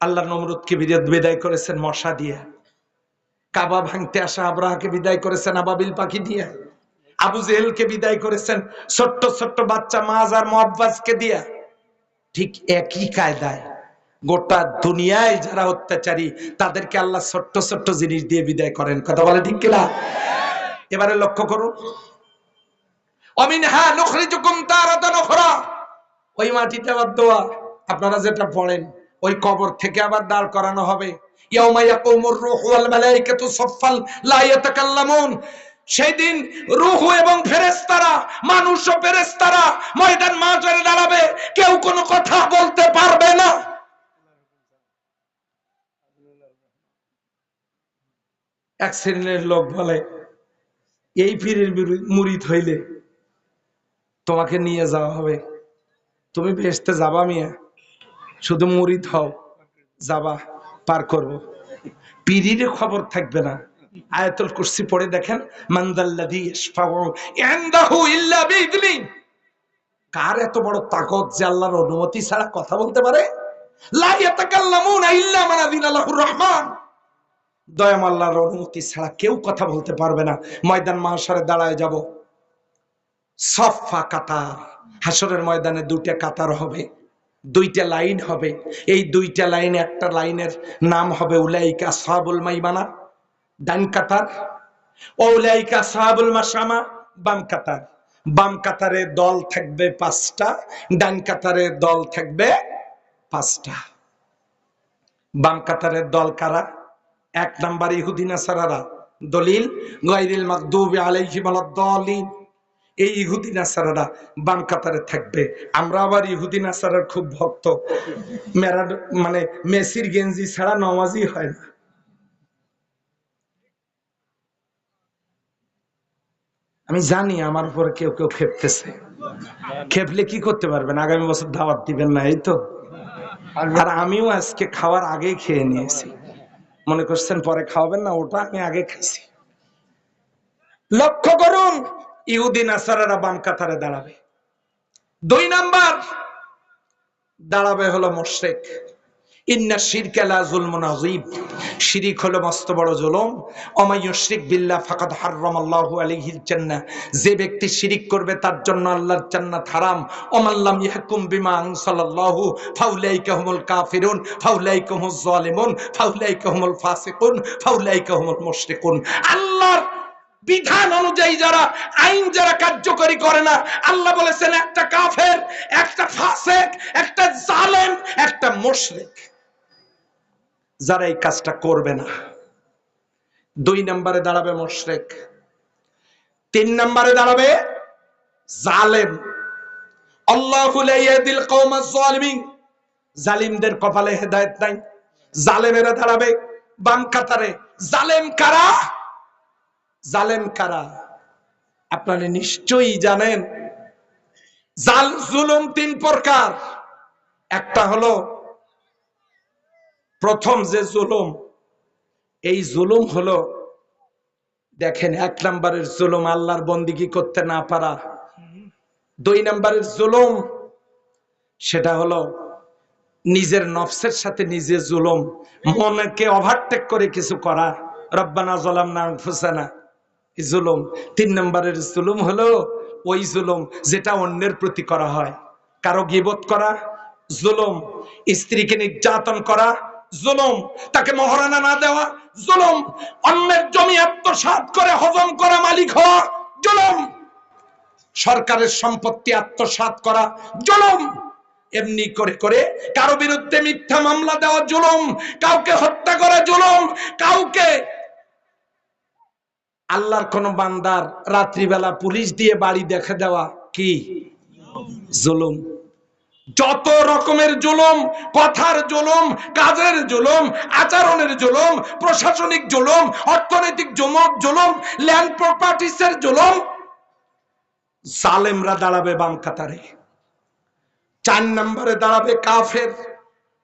আল্লাহ নমরুদকে বিদায় করেছেন মশা দিয়ে। কাবা ভাঙতে আসা আব্রাহাকে বিদায় করেছেন, আবাবিল পাখি দিয়ে। আবু জেহেলকে বিদায় করেছেন, ছোট্ট ছোট্ট বাচ্চা মাজ আর মহাব্বাসকে দিয়া। ঠিক একই কায়দায় গোটা দুনিয়ায় যারা অত্যাচারী, তাদেরকে আল্লাহ ছোট্ট ছোট্ট জিনিস দিয়ে বিদায় করেন। কথা বলে ঠিক কিনা? এবারে লক্ষ্য করুন। ওই মাটিতে আবার দোয়া। আপনারা যেটা পড়েন ওই কবর থেকে আবার দাঁড় করানো হবে। রূহু এবং ফেরেশতারা মানুষ ও ফেরেশতারা ময়দান মাঝরে দাঁড়াবে। কেউ কোনো কথা বলতে পারবে না। এক শ্রেণির লোক বলে, এই পীরের মুরিদ হইলে তোমাকে নিয়ে যাওয়া হবে। তুমি ভেসতে যাবা মিয়া। শুধু মুরিদ হও, যাবা, পার করব। পীরির খবর থাকবে না। আয়াতুল কুরসি পড়ে দেখেন কার এত বড় তাকত যে আল্লাহর অনুমতি ছাড়া কথা বলতে পারে? মান রহমান। দয়াম আল্লাহর অনুমতি ছাড়া কেউ কথা বলতে পারবে না। ময়দান মাহশরে দাঁড়ায় যাব। সফা কাতার। হাসরের ময়দানে দুইটা কাতার হবে। দুইটা লাইন হবে। এই দুইটা লাইন একটা লাইনের নাম হবে উলাইকা সাহাবুল মাইমানা, ডান কাতার। ও উলাইকা সাহাবুল মাসামা, বাম কাতার। বাম কাতারে দল থাকবে পাঁচটা, ডান কাতারে দল থাকবে পাঁচটা। বাম কাতারের দল কারা? এক নাম্বার ইহুদিনা সারারা দলিল, গায়রিল মাগদুবি আলাইহিম ওয়ালাদ-দালিন এই ইহুদি নাসারারা বাম কাতারে থাকবে। আমরা আবার ইহুদি নাসারার খুব ভক্ত। মেরাড মানে মেসির গেঞ্জি ছাড়া নামাজই হয় না। আমি জানি আমার উপরে কেউ কেউ খেপতেছে। খেপলে কি করতে পারবেন? আগামী বছর দাওয়াত দিবেন না, এই তো? আর আমিও আজকে খাওয়ার আগেই খেয়ে নিয়েছি। মনে করছেন পরে খাওয়াবেন না, ওটা আমি আগে খাইছি। লক্ষ্য করুন ইহুদি নাসারারা বাম কাতারে দাঁড়াবে। দুই নাম্বার দাঁড়াবে হলো মোশেক। ইন্না শিরকালা শিরিক হলো মস্ত বড় জুলুম। যে ব্যক্তি শিরিক করবে তার জন্য আল্লাহর জান্নাত হারাম। ওমাল্লাম ইয়াহকুম বিমা আনসালাল্লাহু ফাউলাইকা হুমুল কাফিরুন, ফাউলাইকা হুমুজ জালিমুন, ফাউলাইকা হুমুল ফাসিকুন, ফাউলাইকা হুমুল মুশরিকুন। আল্লাহর বিধান অনুযায়ী যারা আইন যারা কার্যকরী করে না, আল্লাহ বলেছেন, একটা কাফের, একটা ফাসেক, একটা জালেম, একটা মুশরিক। যারা এই কাজটা করবে না, দুই নম্বরে দাঁড়াবে মুশরিক, তিন নম্বরে দাঁড়াবে জালেম। জালিমদের কপালে হেদায়েত নাই। জালেমেরা দাঁড়াবে বাম কাতারে। জালেম কারা? জালেম কারা? আপনারা নিশ্চয়ই জানেন। জাল, জুলুম তিন প্রকার। একটা হলো, প্রথম যে জুলুম, এই জুলুম হলো, দেখেন এক নম্বরের জুলুম আল্লাহর বন্দিগি করতে না পারা। দুই নম্বরের জুলুম, সেটা হলো, নিজের নফসের সাথে নিজে জুলুম, মনকে ওভারটেক করে কিছু করা। রব্বানা জলাম না ফুসানা জুলুম। তিন নম্বরের জুলুম হলো ওই জুলুম যেটা অন্যের প্রতি করা হয়। কারও গিবত করা, জুলুম। স্ত্রীকে নির্যাতন করা, জুলুম। তাকে মহারানা না দেওয়া, জুলুম। অন্যের জমি আত্মসাৎ করে, হজম করা, মালিক হওয়া, জুলুম। সরকারের সম্পত্তি আত্মসাৎ করা, জুলুম। এমনি করে করে কারও বিরুদ্ধে মিথ্যা মামলা দেওয়া, জুলুম। কাউকে হত্যা করা, জুলুম। কাউকে আল্লাহর কোন বান্দার রাত্রিবেলা পুলিশ দিয়ে বাড়ি দেখে দেওয়া কি? জুলুম। যত রকমের জুলুম, কথার জুলুম, কাজের জুলুম, আচরণের জুলুম, প্রশাসনিক জুলুম, অর্থনৈতিক জমক জুলুম, ল্যান্ড প্রপার্টিসের জুলুম, জালেমরা দাঁড়াবে বাম কাতারে। চার নম্বরে দাঁড়াবে কাফের।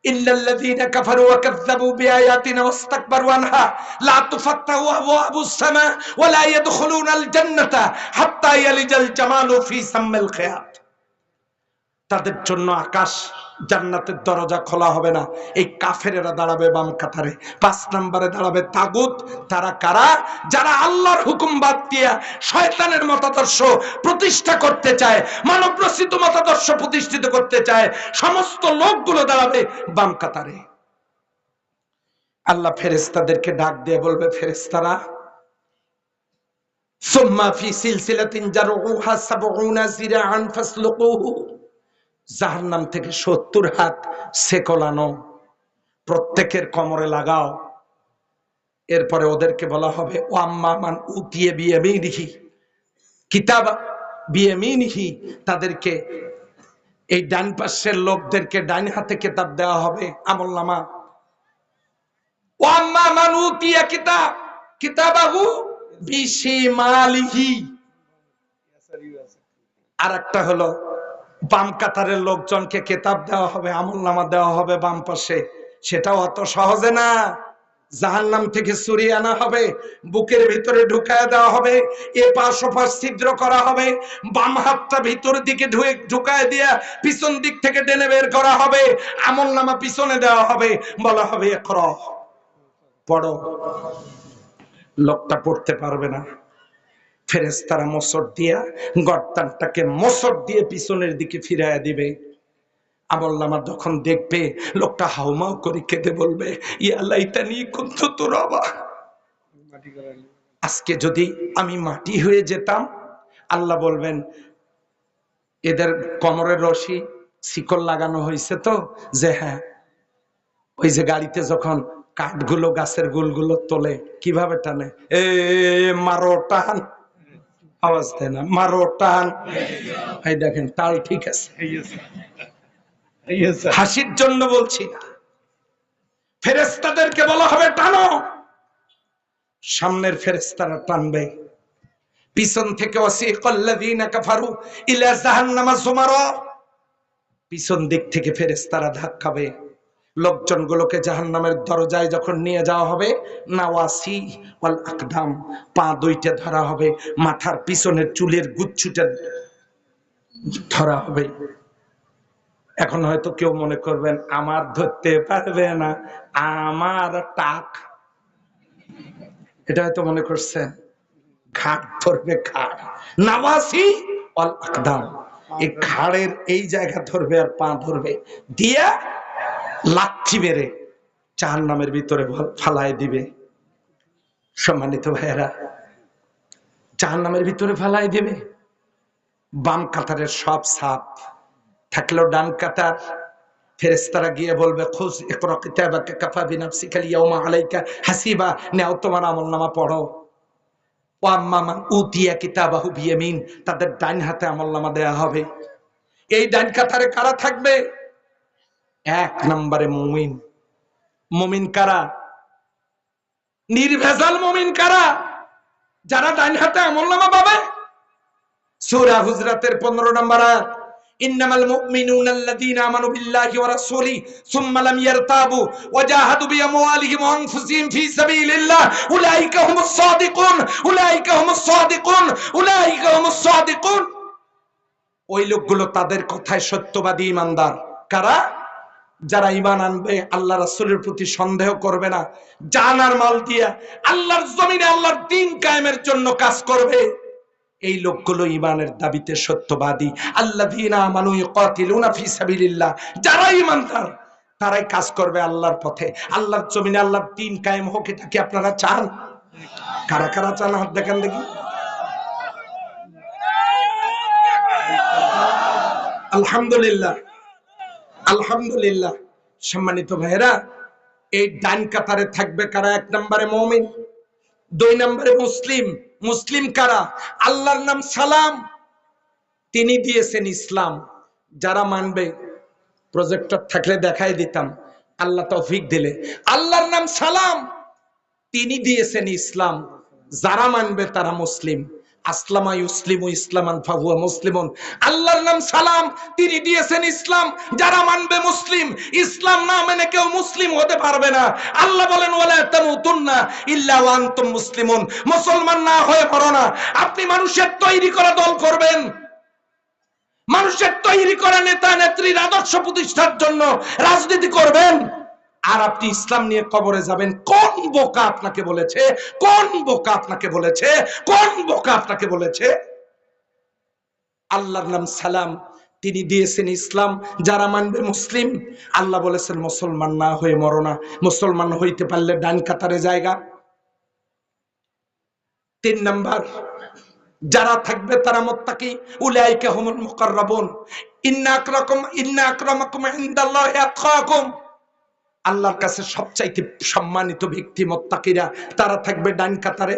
إلا الذين كفروا وكذبوا بآياتنا واستكبروا عنها لا تفتح أبواب السماء ولا يدخلون الجنة حتى يلج الجمال في سم الخياط তাদের জন্য আকাশ জান্নাতের দরজা খোলা হবে না। এই কাফেরেরা দাঁড়াবে বাম কাতারে। পাঁচ নম্বরে দাঁড়াবে তাগুত। তারা কারা? যারা আল্লাহর হুকুম বাদ দিয়া শয়তানের মতাদর্শ প্রতিষ্ঠা করতে চায় মানব রচিত মতাদর্শ প্রতিষ্ঠিত করতে চায়, সমস্ত লোকগুলো দাঁড়াবে বাম কাতারে। আল্লাহ ফেরেস্তাদেরকে ডাক দিয়ে বলবে ফেরেস্তারা সুম্মা ফি সিলসিলাতিন জারউহা সাবউনা জিরাআন ফাসলুকুহু জাহান্নাম থেকে সত্তর হাত সেকলানো, প্রত্যেকের কোমরে লাগাও। এরপরে ওদেরকে বলা হবে, ও আম্মা মান উতিয়ে বিয়ে মিনিহি কিতাব বিয়ে মিনিহি তাদেরকে এই ডান পাশের লোকদেরকে ডান হাতে কিতাব দেওয়া হবে, আমল নামা। ও আম্মা মান উতিয়া কিতাব, কিতাবাহু বিশিমালিহি। আর একটা হলো বাম কাতারের লোকজনকে কেতাব দেওয়া হবে আমল নামা দেওয়া হবে বাম পাশে। সেটাও অত সহজে না। জাহান নাম থেকে চুরি আনা হবে, বুকের ভিতরে ঢুকায় দেওয়া হবে এ পাশ ওপাশ ছিদ্র করা হবে, বাম হাতটা ভিতর দিকে ঢুকায় দিয়া পিছন দিক থেকে টেনে বের করা হবে আমল নামা পিছনে দেওয়া হবে, বলা হবে কর পড়ো। লোকটা পড়তে পারবে না। ফেরেস্তারা মসর দিয়া গর্তানটাকে মসর দিয়ে পিছনের দিকে ফিরাইয়া দিবে। আমল্লামা যখন দেখবে, লোকটা হাউমাউ করে কেঁদে বলবে ইয়ালাইটা নিয়ে কুন্ত তোর আজকে যদি আমি মাটি হয়ে যেতাম, আল্লাহ বলবেন, এদের কমরের রশি শিকল লাগানো হয়েছে তো? যে হ্যাঁ। ওই যে গাড়িতে যখন কাঠগুলো গাছের গুলগুলো তোলে, কীভাবে টানে? এ, মারো, টান। আওয়াজ দেয় না। মারো টান। এই দেখেন তাল ঠিক আছে। হাসির জন্য বলছি না। ফেরেস্তাদেরকে বলা হবে টানো। সামনের ফেরেস্তারা টানবে। পিছন থেকে কাফারু ইলা জাহান্নামা যুমারা পিছন দিক থেকে ফেরেস্তারা ধাক্কাবে। লোকজনগুলোকে জাহান্নামের দরজায় যখন নিয়ে যাওয়া হবে, নাওয়াসি ওয়াল আকদাম, পা দুইটা ধরা হবে, মাথার পিছনের চুলের গুচ্ছুটা ধরা হবে। এখন হয়তো কেউ মনে করবেন, আমার ধরতে পারবে না, আমার টাক। এটা হয়তো মনে করছেন, ঘাট ধরবে ঘাট। নাওয়াসি ওয়াল আকদাম, এই ঘাড়ের এই জায়গা ধরবে আর পা ধরবে। দিয়া লাচ্ছি মেরে চার নামের ভিতরে ফালায় দিবে। সম্মানিত ভাইয়েরা চার নামের ভিতরে ফালাই দিবে। বাম কাতারের সব সাপ থাকলেও ডান কাতার। ফেরেস্তারা গিয়ে বলবে, খোঁজ একরা কিতাবাকে কাফা ইয়াউমা আলাইকা হাসিবা। নেও তোমার আমলনামা পড়ো। ও আম্মা, মান উতিয়া কিতাবাহু বিয়ামিন, তাদের ডান হাতে আমলনামা দেয়া হবে। এই ডান কাতারে কারা থাকবে? এক নম্বরে মুমিন। মুমিন কারা? নির্ভেজাল মুমিন কারা? যারা ডান হাতে আমল নামা পাবে? সৌরা হুজরাতের 15 নম্বর ওই লোকগুলো তাদের কথায় সত্যবাদী ইমানদার। কারা? যারা ইমান আনবে, আল্লাহ রাসূলের প্রতি সন্দেহ করবে না। জান আর মাল দিয়া আল্লাহর জমিনে আল্লাহর দিন কায়েমের জন্য কাজ করবে। এই লোকগুলো ইমানের দাবিতে সত্যবাদী। সাবিলিল্লাহ। যারা ইমানদার তারাই কাজ করবে আল্লাহর পথে। আল্লাহর জমিনে আল্লাহর দিন কায়েম হোক, এটা কি আপনারা চান? কারা কারা চান হাত দেখেন দেখি। আলহামদুলিল্লাহ। আলহামদুলিল্লাহ, সম্মানিত ভাইরা এই ডান কাতারে থাকবে কারা? এক নম্বরে মমিন, দুই নম্বরে মুসলিম। মুসলিম কারা? আল্লাহর নাম সালাম। তিনি দিয়েছেন ইসলাম। যারা মানবে প্রজেক্টর থাকলে দেখাই দিতাম। আল্লাহ তৌফিক দিলে। আল্লাহর নাম সালাম। তিনি দিয়েছেন ইসলাম। যারা মানবে, তারা মুসলিম। আসলামা ইসলিম ইসলামান ফাহুয়া মুসলিমুন। আল্লাহর নাম সালাম। তিনি দিয়েছেন ইসলাম। যারা মানবে মুসলিম, ইসলাম না মেনে কেউ মুসলিম হতে পারবে না। আল্লাহ বলেন, ওয়ালা তামুতুন্না ইল্লা ওয়া আনতুম মুসলিমুন। মুসলমান না হয়ে পড়ো না। আপনি মানুষের তৈরি করা দল করবেন। মানুষের তৈরি করা নেতা নেত্রীর আদর্শ প্রতিষ্ঠার জন্য রাজনীতি করবেন। আর আপনি ইসলাম নিয়ে কবরে যাবেন, কোন বোকা আপনাকে বলেছে? কোন বোকা আপনাকে বলেছে? কোন বোকা আপনাকে বলেছে? আল্লাহর নাম সালাম। তিনি দিয়েছেন ইসলাম। যারা মানবে মুসলিম, আল্লাহ বলেছেন, মুসলমান না হয়ে মরো না। মুসলমান হইতে পারলে ডান কাতারে জায়গা। তিন নাম্বার, যারা থাকবে তারা মোত্তাকি। উলাইকা হুমুল মুকাররাবুন। ইন্না আকরাকুম, ইন্না আকরামাকুম ইনদাল্লাহি আতকাকুম আল্লাহর কাছে সবচাইতে সম্মানিত ব্যক্তি মোত্তাকিরা, তারা থাকবে ডান কাতারে,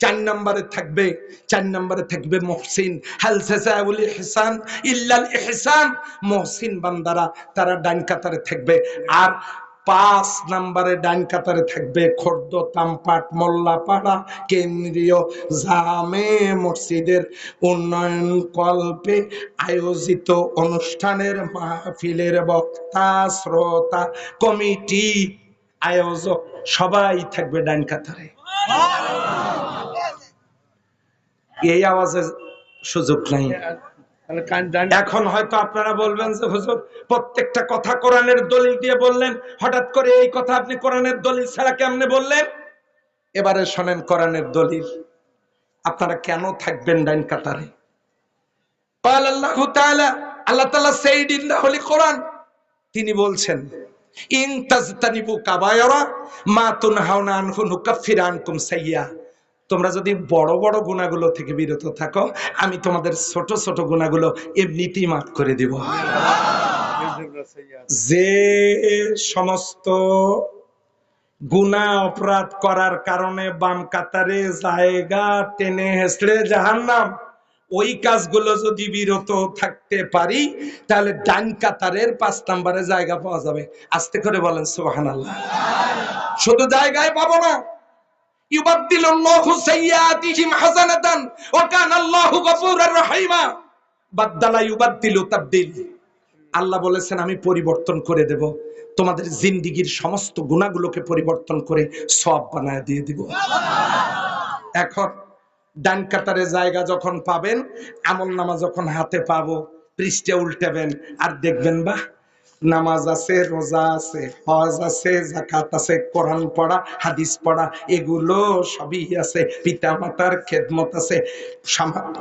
চার নম্বরে থাকবে, চার নম্বরে থাকবে মহসিন। হাল জাযাউল ইহসান ইল্লাল ইহসান। মহসিন বান্দারা, তারা ডান কাতারে থাকবে। আর পাঁচ নম্বরে ডান কাতারে থাকবে খর্দ তামপাট মোল্লাপাড়া কেন্দ্রীয় জামে মসজিদের উন্নয়ন কল্পে আয়োজিত অনুষ্ঠানের মাহফিলের বক্তা শ্রোতা কমিটি আয়োজক সবাই থাকবে ডান কাতারে। এই আওয়াজের সুযোগ নাই। এখন হয়তো আপনারা বলবেন যে, হুজুর, প্রত্যেকটা কথা কোরআনের দলিল দিয়ে বললেন। হঠাৎ করে এই কথা আপনি কোরআনের দলিল ছাড়া কেমনে বললেন? এবারে শোনেন কোরআনের দলিল। আপনারা কেন থাকবেন ডাইন কাতারে? আল্লাহ তালা সেই দিল্লা হলি কোরআন। তিনি বলছেন ইং তাজতানিবু কাবায়রা মা তুনহাউনা আনহু তোমরা যদি বড় বড় গুণাগুলো থেকে বিরত থাকো, আমি তোমাদের ছোট ছোট গুণাগুলো এমনিতেই মাফ করে দেব। যে সমস্ত গুণা অপরাধ করার কারণে বাম কাতারে জায়গা টেনে হেসড়ে জাহান্নাম, ওই কাজগুলো যদি বিরত থাকতে পারি, তাহলে ডান কাতারের পাঁচ নাম্বারে জায়গা পাওয়া যাবে। আস্তে করে বলেন সোহান আল্লাহ শুধু জায়গায় পাবো না ইউবাদদিলুল্লাহু সাইয়্যাতিহিম হাসানাতান ওয়া কানা আল্লাহু গফুরার রহিমা। বাদদালা ইউবাদদিলু তাবদিল। আল্লাহ বলেছেন আমি পরিবর্তন করে দেব। তোমাদের জিন্দিগির সমস্ত গুণাগুলোকে পরিবর্তন করে সব বানায় দিয়ে দিব। এখন ডান কাতারে জায়গা যখন পাবেন আমল নামা যখন হাতে পাবো পৃষ্ঠে উল্টাবেন আর দেখবেন বা নামাজ আছে, রোজা আছে, হজ আছে জাকাত আছে, কোরআন পড়া, হাদিস পড়া, এগুলো সবই আছে। পিতা মাতার খেদমত আছে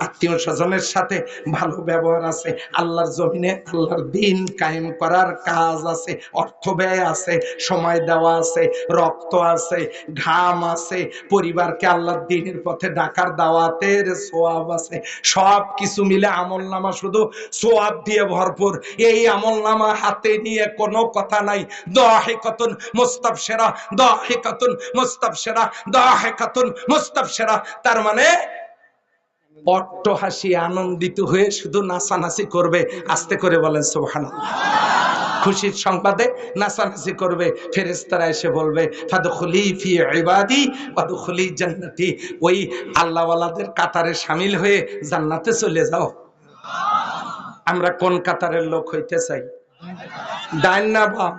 আত্মীয় স্বজনের সাথে ভালো ব্যবহার আছে, আল্লাহর জমিনে আল্লাহর দিন কায়েম করার কাজ আছে, অর্থ ব্যয় আছে, সময় দেওয়া আছে, রক্ত আছে, ঘাম আছে, পরিবারকে আল্লাহর দিনের পথে ডাকার দাওয়াতের সোয়াব আছে। সব কিছু মিলে আমল নামা শুধু সোয়াব দিয়ে ভরপুর। এই আমল নামা হাতে নিয়ে কোনো কথা নাই। দাহিকাতুন মুস্তাবশিরা দাহিকাতুন মুস্তাবশিরা দাহিকাতুন মুস্তাবশিরা। তার মানে অট্ট হাসি আনন্দিত হয়ে শুধু নাচানাচি করবে, আস্তে করে বলেন সুবহানাল্লাহ। খুশির সংবাদে নাচানাচি করবে, ফেরেশতারা এসে বলবে, ফাদখুলি ফি ইবাদি, ওয়াদখুলি জান্নাতি। ওই আল্লাহওয়ালাদের কাতারে শামিল হয়ে জান্নাতে চলে যাও। আমরা কোন কাতারের লোক হইতে চাই? ডাইন না বাম